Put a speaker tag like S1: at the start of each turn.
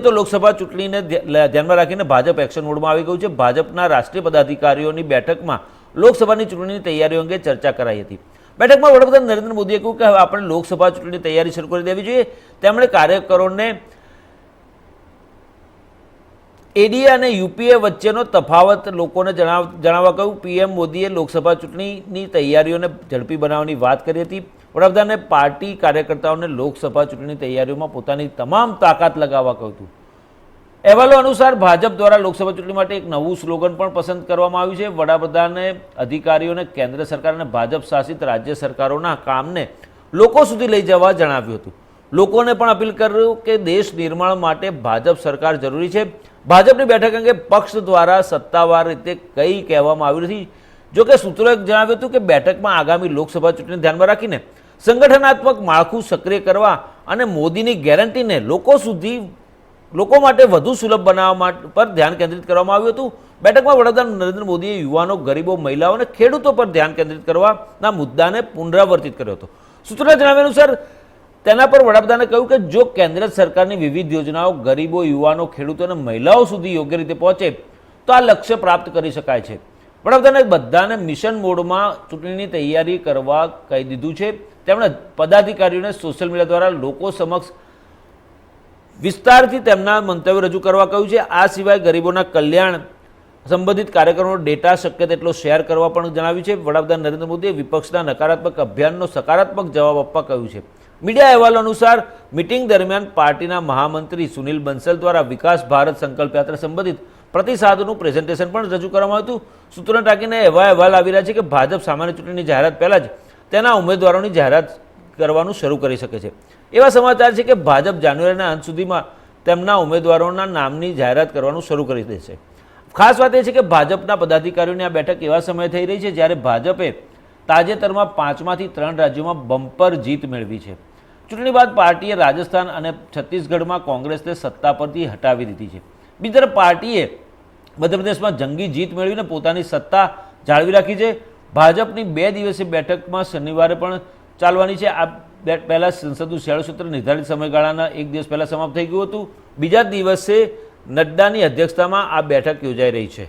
S1: તો લોકસભા ચૂંટણીને ધ્યાનમાં રાખીને ભાજપ એક્શન મોડમાં આવી ગયું છે. ભાજપના રાષ્ટ્રીય પદાધિકારીઓની બેઠકમાં લોકસભાની ચૂંટણીની તૈયારીઓ અંગે ચર્ચા કરાઈ હતી. બેઠકમાં વડાપ્રધાન નરેન્દ્ર મોદીએ કહ્યું કે હવે આપણે લોકસભા ચૂંટણીની તૈયારી શરૂ કરી દેવી જોઈએ. તેમણે કાર્યકરોને એડીએ અને યુપીએ વચ્ચેનો તફાવત લોકોને જણાવ, જણાવવા કહ્યું. પીએમ મોદીએ લોકસભા ચૂંટણીની તૈયારીઓને ઝડપી બનાવવાની વાત કરી હતી. વડાપ્રધાને પાર્ટી કાર્યકર્તાઓને લોકસભા ચૂંટણીની તૈયારીઓમાં પોતાની તમામ તાકાત લગાવવા કહ્યું હતું. અહેવાલો અનુસાર ભાજપ દ્વારા લોકસભા ચૂંટણી માટે એક નવું સ્લોગન પણ પસંદ કરવામાં આવ્યું છે. વડાપ્રધાને અધિકારીઓને કેન્દ્ર સરકાર અને ભાજપ શાસિત રાજ્ય સરકારોના કામને લોકો સુધી લઈ જવા જણાવ્યું હતું. લોકોને પણ અપીલ કર્યું કે દેશ નિર્માણ માટે ભાજપ સરકાર જરૂરી છે. ભાજપની બેઠક અંગે પક્ષ દ્વારા સત્તાવાર રીતે કંઈ કહેવામાં આવ્યું નથી. જોકે સૂત્રોએ જણાવ્યું હતું કે બેઠકમાં આગામી લોકસભા ચૂંટણી ધ્યાનમાં રાખીને સંગઠનાત્મક માળખું સક્રિય કરવા અને મોદીની ગેરંટીને લોકો સુધી, લોકો માટે વધુ સુલભ બનાવવા માટે પર ધ્યાન કેન્દ્રિત કરવામાં આવ્યું હતું. બેઠકમાં વડાપ્રધાન નરેન્દ્ર મોદીએ યુવાનો, ગરીબો, મહિલાઓ અને ખેડૂતો પર ધ્યાન કેન્દ્રિત કરવાના મુદ્દાને પુનરાવર્તિત કર્યો હતો. સૂત્રોના જણાવ્યા અનુસાર, તેના પર વડાપ્રધાને કહ્યું કે જો કેન્દ્ર સરકારની વિવિધ યોજનાઓ ગરીબો, યુવાનો, ખેડૂતો અને મહિલાઓ સુધી યોગ્ય રીતે પહોંચે, તો આ લક્ષ્ય પ્રાપ્ત કરી શકાય છે. વડાપ્રધાને બધાને મિશન મોડમાં ચૂંટણીની તૈયારી કરવા કહી દીધું છે. તેમણે પદાધિકારીઓને સોશિયલ મીડિયા દ્વારા લોકો સમક્ષ વિસ્તારથી તેમના મંતવ્ય રજૂ કરવા કહ્યું છે. આ સિવાય ગરીબોના કલ્યાણ સંબંધિત કાર્યક્રમોનો ડેટા શક્ય તેટલો શેર કરવા પણ જણાવ્યું છે. વડાપ્રધાન નરેન્દ્ર મોદીએ વિપક્ષના નકારાત્મક અભિયાનનો સકારાત્મક જવાબ આપવા કહ્યું છે. મીડિયા અહેવાલ અનુસાર મિટિંગ દરમિયાન પાર્ટીના મહામંત્રી સુનિલ બંસલ દ્વારા વિકાસ ભારત સંકલ્પ યાત્રા સંબંધિત પ્રતિસાદનું પ્રેઝન્ટેશન પણ રજૂ કરવામાં આવ્યું હતું. સૂત્રોને ટાંકીને એવા અહેવાલ આવી રહ્યા છે કે ભાજપ સામાન્ય ચૂંટણીની જાહેરાત પહેલાં જ તેના ઉમેદવારોની જાહેરાત કરવાનું શરૂ કરી શકે છે. એવા સમાચાર છે કે ભાજપ જાન્યુઆરીના અંત સુધીમાં તેમના ઉમેદવારોના નામની જાહેરાત કરવાનું શરૂ કરી દેશે ખાસ વાત એ છે કે ભાજપના પદાધિકારીઓની આ બેઠક એવા સમયે થઈ રહી છે જ્યારે ભાજપે તાજેતરમાં પાંચમાંથી ત્રણ રાજ્યોમાં બમ્પર જીત મેળવી છે. ચૂંટણી બાદ પાર્ટીએ રાજસ્થાન અને છત્તીસગઢમાં કોંગ્રેસને સત્તા પરથી હટાવી દીધી છે. બીજી તરફ પાર્ટીએ મધ્યપ્રદેશમાં જંગી જીત મેળવીને પોતાની સત્તા જાળવી રાખી છે. ભાજપની બે દિવસીય બેઠકમાં શનિવારે પણ ચાલવાની છે. આ પહેલાં સંસદનું શિયાળુ સત્ર નિર્ધારિત સમયગાળાના એક દિવસ પહેલાં સમાપ્ત થઈ ગયું હતું. બીજા દિવસે નડ્ડાની અધ્યક્ષતામાં આ બેઠક યોજાઈ રહી છે.